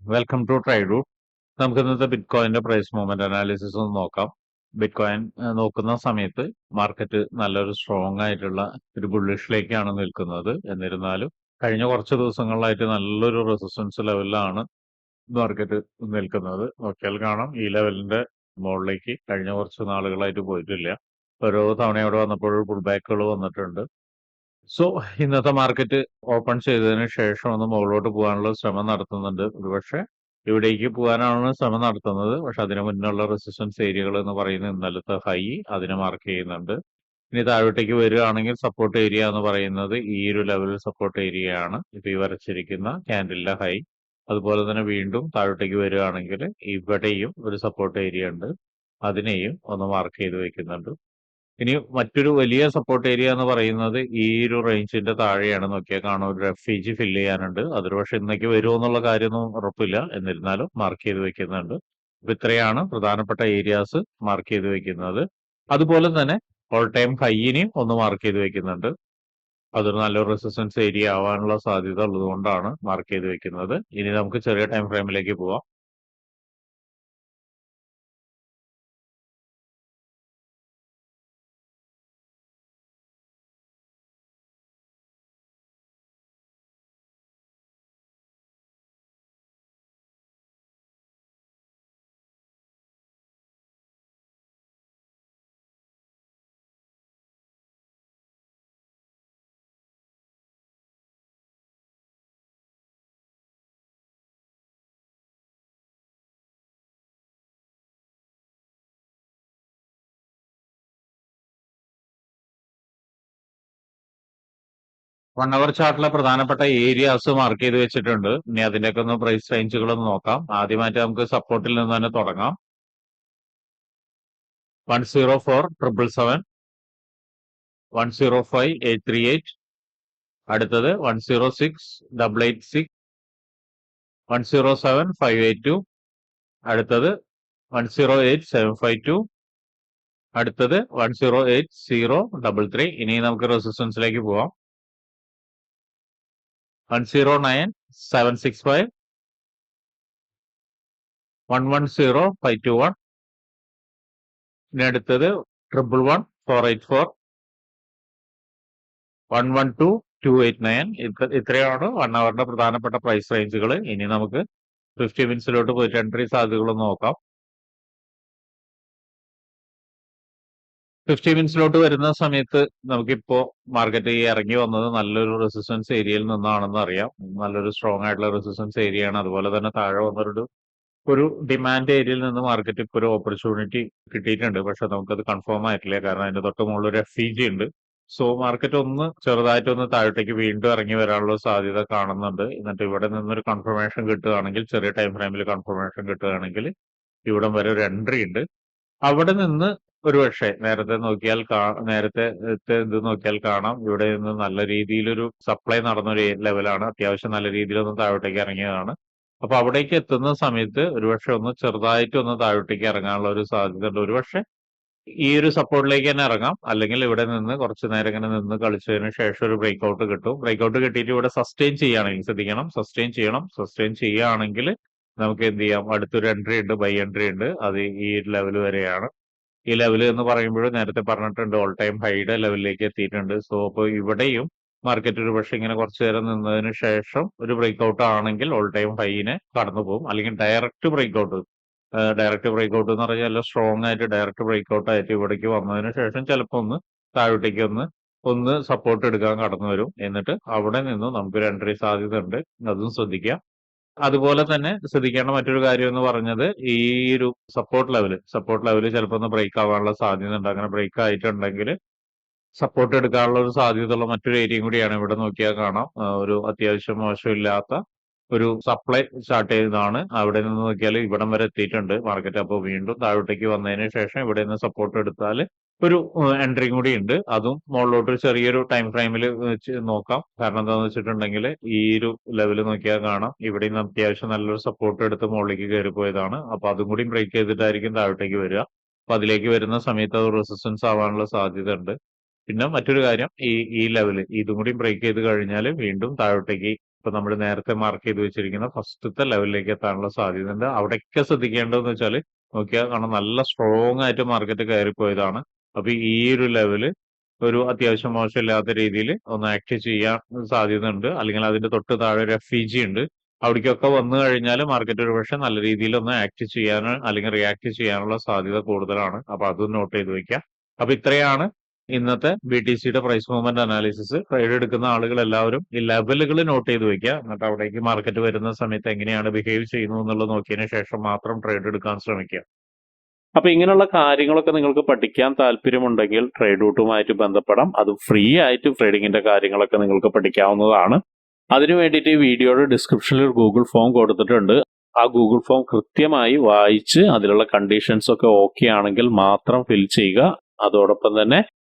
Welcome to try do നമുക്ക് ഇന്നത്തെ ബിറ്റ്കോയിന്റെ price movement analysis ഒന്ന് നോക്കാം. ബിറ്റ്കോയിൻ നോക്കുന്ന സമയത്ത് മാർക്കറ്റ് നല്ലൊരു സ്ട്രോങ് ആയിട്ടുള്ള ഒരു ബുള്ളിഷിലേക്കാണ് നിൽക്കുന്നത്. എന്നിരുന്നാലും കഴിഞ്ഞ കുറച്ച് ദിവസങ്ങളിലായിട്ട് നല്ലൊരു റെസിസ്റ്റൻസ് ലെവലിലാണ് മാർക്കറ്റ് നിൽക്കുന്നത്. നോക്കിയാൽ കാണാം ഈ ലെവലിന്റെ മുകളിലേക്ക് കഴിഞ്ഞ കുറച്ച് നാളുകളായിട്ട് പോയിട്ടില്ല. ഓരോ തവണ അവിടെ വന്നപ്പോൾ പുൾ ബാക്കുകൾ വന്നിട്ടുണ്ട്. സോ ഇന്നത്തെ മാർക്കറ്റ് ഓപ്പൺ ചെയ്തതിന് ശേഷം ഒന്ന് മുകളിലോട്ട് പോകാനുള്ള ശ്രമം നടത്തുന്നുണ്ട് ഒരുപക്ഷെ. ഇവിടേക്ക് പോകാനാണ് ശ്രമം നടത്തുന്നത്. പക്ഷെ അതിന് മുന്നുള്ള റെസിസ്റ്റൻസ് ഏരിയകൾ എന്ന് പറയുന്നത് ഇന്നലത്തെ ഹൈ അതിനെ മാർക്ക് ചെയ്യുന്നുണ്ട്. ഇനി താഴോട്ടേക്ക് വരികയാണെങ്കിൽ സപ്പോർട്ട് ഏരിയ എന്ന് പറയുന്നത് ഈ ഒരു ലെവലിൽ സപ്പോർട്ട് ഏരിയ ആണ്. ഇപ്പൊ ഈ വരച്ചിരിക്കുന്ന ക്യാൻഡിലെ ഹൈ അതുപോലെ തന്നെ വീണ്ടും താഴോട്ടേക്ക് വരികയാണെങ്കിൽ ഇവിടെയും ഒരു സപ്പോർട്ട് ഏരിയ ഉണ്ട്. അതിനെയും ഒന്ന് മാർക്ക് ചെയ്ത് വെക്കുന്നുണ്ട് ഇനി മറ്റൊരു വലിയ സപ്പോർട്ട് ഏരിയ എന്ന് പറയുന്നത് ഈ ഒരു റേഞ്ചിന്റെ താഴെയാണ്. നോക്കിയാൽ കാണാൻ ഒരു റെഫ്യൂജി ഫില്ല് ചെയ്യാനുണ്ട്. അതൊരു പക്ഷെ ഇന്നേക്ക് വരുമോ എന്നുള്ള കാര്യമൊന്നും ഉറപ്പില്ല. എന്നിരുന്നാലും മാർക്ക് ചെയ്ത് വെക്കുന്നുണ്ട്. അപ്പൊ ഇത്രയാണ് പ്രധാനപ്പെട്ട ഏരിയാസ് മാർക്ക് ചെയ്ത് വെക്കുന്നത്. അതുപോലെ തന്നെ ഓൾ ടൈം ഹൈയിനെയും ഒന്ന് മാർക്ക് ചെയ്ത് വെക്കുന്നുണ്ട്. അതൊരു നല്ലൊരു റെസിസ്റ്റൻസ് ഏരിയ ആവാനുള്ള സാധ്യത ഉള്ളതുകൊണ്ടാണ് മാർക്ക് ചെയ്ത് വെക്കുന്നത്. ഇനി നമുക്ക് ചെറിയ ടൈം ഫ്രെയിമിലേക്ക് പോവാം. വൺ അവർ ചാർട്ടിലെ പ്രധാനപ്പെട്ട ഏരിയാസ് മാർക്ക് ചെയ്ത് വെച്ചിട്ടുണ്ട്. ഇനി അതിന്റെയൊക്കെ ഒന്ന് പ്രൈസ് റേഞ്ചുകൾ ഒന്ന് നോക്കാം. ആദ്യമായിട്ട് നമുക്ക് സപ്പോർട്ടിൽ നിന്ന് തന്നെ തുടങ്ങാം. One zero four triple seven one zero five eight three eight അടുത്തത് one zero six double eight six one zero seven five eight two അടുത്തത് one zero eight seven five two അടുത്തത് one zero eight zero double three ഇനി നമുക്ക് റെസിസ്റ്റൻസിലേക്ക് പോവാം. One zero nine seven six five one one zero five two one ഇനി അടുത്തത് triple one four eight four one one two two eight nine ഇത്രയാണ് one അവറിന്റെ പ്രധാനപ്പെട്ട പ്രൈസ് റേഞ്ചുകൾ ഇനി നമുക്ക് ഫിഫ്റ്റി മിനിറ്റ്സിലോട്ട് പോയിട്ട് എൻട്രി സാധ്യതകൾ നോക്കാം. ഫിഫ്റ്റി മിനിറ്റ്സിലോട്ട് വരുന്ന സമയത്ത് നമുക്കിപ്പോ മാർക്കറ്റ് ഈ ഇറങ്ങി വന്നത് നല്ലൊരു റെസിസ്റ്റൻസ് ഏരിയയിൽ നിന്നാണെന്ന് അറിയാം. നല്ലൊരു സ്ട്രോങ് ആയിട്ടുള്ള റെസിസ്റ്റൻസ് ഏരിയയാണ് അതുപോലെ തന്നെ താഴെ വന്നൊരു ഒരു ഡിമാൻഡ് ഏരിയയിൽ നിന്ന് മാർക്കറ്റ് ഇപ്പോൾ ഒരു ഓപ്പർച്യൂണിറ്റി കിട്ടിയിട്ടുണ്ട്. പക്ഷെ നമുക്കത് കൺഫേം ആയിട്ടില്ല. കാരണം അതിന്റെ തൊട്ട് മുകളിൽ ഒരു എഫ് ഉണ്ട്. സോ മാർക്കറ്റ് ഒന്ന് ചെറുതായിട്ടൊന്ന് താഴത്തേക്ക് വീണ്ടും ഇറങ്ങി വരാനുള്ള സാധ്യത കാണുന്നുണ്ട്. എന്നിട്ട് ഇവിടെ നിന്നൊരു കൺഫർമേഷൻ കിട്ടുകയാണെങ്കിൽ ചെറിയ ടൈം ഫ്രെയിമിൽ കൺഫർമേഷൻ കിട്ടുകയാണെങ്കിൽ ഇവിടം വരെ ഒരു എൻട്രി ഉണ്ട്. അവിടെ നിന്ന് ഒരുപക്ഷെ നേരത്തെ നോക്കിയാൽ നേരത്തെ ഇത് നോക്കിയാൽ കാണാം. ഇവിടെ നിന്ന് നല്ല രീതിയിലൊരു സപ്ലൈ നടന്നൊരു ലെവലാണ്. അത്യാവശ്യം നല്ല രീതിയിലൊന്ന് താഴോട്ടേക്ക് ഇറങ്ങിയതാണ്. അപ്പൊ അവിടേക്ക് എത്തുന്ന സമയത്ത് ഒരുപക്ഷെ ഒന്ന് ചെറുതായിട്ട് ഒന്ന് താഴോട്ടേക്ക് ഇറങ്ങാനുള്ള ഒരു സാധ്യത ഉണ്ട് ഒരുപക്ഷെ ഈ ഒരു സപ്പോർട്ടിലേക്ക് തന്നെ ഇറങ്ങാം. അല്ലെങ്കിൽ ഇവിടെ നിന്ന് കുറച്ച് നേരം ഇങ്ങനെ നിന്ന് കളിച്ചതിന് ശേഷം ഒരു ബ്രേക്ക് ഔട്ട് കിട്ടും. ബ്രേക്ക് ഔട്ട് കിട്ടിയിട്ട് ഇവിടെ സസ്റ്റെയിൻ ചെയ്യുകയാണെങ്കിൽ ശ്രദ്ധിക്കണം. സസ്റ്റെയിൻ ചെയ്യണം. സസ്റ്റെയിൻ ചെയ്യുകയാണെങ്കിൽ നമുക്ക് എന്ത് ചെയ്യാം? അടുത്തൊരു എൻട്രി ഉണ്ട് ബൈ എൻട്രി ഉണ്ട്. അത് ഈ ലെവൽ വരെയാണ്. ഈ ലെവൽ എന്ന് പറയുമ്പോൾ നേരത്തെ പറഞ്ഞിട്ടുണ്ട് ഓൾ ടൈം ഹൈഡ് ലെവലിലേക്ക് എത്തിയിട്ടുണ്ട്. സോ അപ്പോൾ ഇവിടെയും മാർക്കറ്റ് ഒരു പക്ഷേ ഇങ്ങനെ കുറച്ചു നേരം നിന്നതിന് ശേഷം ഒരു ബ്രേക്ക് ഔട്ട് ആണെങ്കിൽ ഓൾ ടൈം ഹൈനെ കടന്നു പോകും. അല്ലെങ്കിൽ direct break out direct break out എന്ന് പറഞ്ഞാൽ സ്ട്രോങ് ആയിട്ട് ഡയറക്റ്റ് ബ്രേക്ക് ഔട്ട് ആയിട്ട് ഇവിടേക്ക് വന്നതിന് ശേഷം ചിലപ്പോൾ ഒന്ന് താഴോട്ടേക്ക് ഒന്ന് ഒന്ന് സപ്പോർട്ട് എടുക്കാൻ കടന്നു വരും. എന്നിട്ട് അവിടെ നിന്ന് നമുക്കൊരു എൻട്രി സാധ്യത ഉണ്ട് അതും ശ്രദ്ധിക്കുക അതുപോലെ തന്നെ ശ്രദ്ധിക്കേണ്ട മറ്റൊരു കാര്യം എന്ന് പറഞ്ഞത് ഈ ഒരു സപ്പോർട്ട് ലെവൽ സപ്പോർട്ട് ലെവൽ ചിലപ്പോൾ ഒന്ന് ബ്രേക്ക് ആവാനുള്ള സാധ്യത ഉണ്ട്. അങ്ങനെ ബ്രേക്ക് ആയിട്ടുണ്ടെങ്കിൽ സപ്പോർട്ട് എടുക്കാനുള്ള ഒരു സാധ്യതയുള്ള മറ്റൊരു ഏരിയയും കൂടിയാണ് ഇവിടെ നോക്കിയാൽ കാണാം. ഒരു അത്യാവശ്യം മോശമില്ലാത്ത ഒരു സപ്ലൈ സ്റ്റാർട്ട് ചെയ്തതാണ്. അവിടെ നിന്ന് നോക്കിയാൽ ഇവിടം വരെ എത്തിയിട്ടുണ്ട്. മാർക്കറ്റ് അപ്പോൾ വീണ്ടും താഴോട്ടേക്ക് വന്നതിന് ശേഷം ഇവിടെ നിന്ന് സപ്പോർട്ട് എടുത്താൽ ഒരു എൻട്രിയും കൂടി ഉണ്ട്. അതും മുകളിലോട്ട് ചെറിയൊരു ടൈം ഫ്രെയിമിൽ വെച്ച് നോക്കാം. കാരണം എന്താണെന്ന് വെച്ചിട്ടുണ്ടെങ്കിൽ ഈ ഒരു ലെവൽ നോക്കിയാൽ കാണാം. ഇവിടെ നിന്ന് അത്യാവശ്യം നല്ലൊരു സപ്പോർട്ട് എടുത്ത് മുകളിലേക്ക് കയറി പോയതാണ്. അപ്പൊ അതും കൂടി ബ്രേക്ക് ചെയ്തിട്ടായിരിക്കും താഴോട്ടേക്ക് വരിക. അപ്പൊ അതിലേക്ക് വരുന്ന സമയത്ത് അത് റെസിസ്റ്റൻസ് ആവാനുള്ള സാധ്യത ഉണ്ട്. പിന്നെ മറ്റൊരു കാര്യം ഈ ഈ ലെവൽ ഇതും കൂടി ബ്രേക്ക് ചെയ്ത് കഴിഞ്ഞാൽ വീണ്ടും താഴോട്ടേക്ക് ഇപ്പൊ നമ്മൾ നേരത്തെ മാർക്ക് ചെയ്ത് വെച്ചിരിക്കുന്ന ഫസ്റ്റത്തെ ലെവലിലേക്ക് എത്താനുള്ള സാധ്യത സാധ്യതയുണ്ട്. അവിടെയൊക്കെ ശ്രദ്ധിക്കേണ്ടതെന്ന് വെച്ചാൽ നോക്കിയാൽ കാരണം നല്ല സ്ട്രോങ് ആയിട്ട് മാർക്കറ്റ് കയറിപ്പോയതാണ്. അപ്പൊ ഈ ഒരു ലെവൽ ഒരു അത്യാവശ്യം മോശമില്ലാത്ത രീതിയിൽ ഒന്ന് ആക്ട് ചെയ്യാൻ സാധ്യതയുണ്ട്. അല്ലെങ്കിൽ അതിന്റെ തൊട്ട് താഴെ ഒരു എഫ് ജി ഉണ്ട്. അവിടേക്കൊക്കെ വന്നു കഴിഞ്ഞാൽ മാർക്കറ്റ് ഒരു പക്ഷെ നല്ല രീതിയിൽ ഒന്ന് ആക്ട് ചെയ്യാൻ അല്ലെങ്കിൽ റിയാക്ട് ചെയ്യാനുള്ള സാധ്യത കൂടുതലാണ്. അപ്പൊ അത് നോട്ട് ചെയ്ത് വെക്കുക. അപ്പൊ ഇത്രയാണ് ഇന്നത്തെ ബി ടി സിയുടെ പ്രൈസ് മൂവ്മെന്റ് അനാലിസിസ് ട്രേഡ് എടുക്കുന്ന ആളുകൾ എല്ലാവരും ഈ ലെവലുകൾ നോട്ട് ചെയ്ത് വെക്കുക. എന്നിട്ട് അവിടേക്ക് മാർക്കറ്റ് വരുന്ന സമയത്ത് എങ്ങനെയാണ് ബിഹേവ് ചെയ്യുന്നു എന്നുള്ളത് നോക്കിയതിന് ശേഷം മാത്രം ട്രേഡ് എടുക്കാൻ ശ്രമിക്കുക. അപ്പൊ ഇങ്ങനെയുള്ള കാര്യങ്ങളൊക്കെ നിങ്ങൾക്ക് പഠിക്കാൻ താല്പര്യമുണ്ടെങ്കിൽ ട്രേഡ് റൂട്ടുമായിട്ട് ബന്ധപ്പെടാം. അത് ഫ്രീ ആയിട്ട് ട്രേഡിങ്ങിന്റെ കാര്യങ്ങളൊക്കെ നിങ്ങൾക്ക് പഠിക്കാവുന്നതാണ്. അതിനു വേണ്ടിയിട്ട് ഈ വീഡിയോയുടെ ഡിസ്ക്രിപ്ഷനിൽ ഒരു ഗൂഗിൾ ഫോം കൊടുത്തിട്ടുണ്ട്. ആ ഗൂഗിൾ ഫോം കൃത്യമായി വായിച്ച് അതിലുള്ള കണ്ടീഷൻസ് ഒക്കെ ഓക്കെ ആണെങ്കിൽ മാത്രം ഫിൽ ചെയ്യുക. അതോടൊപ്പം തന്നെ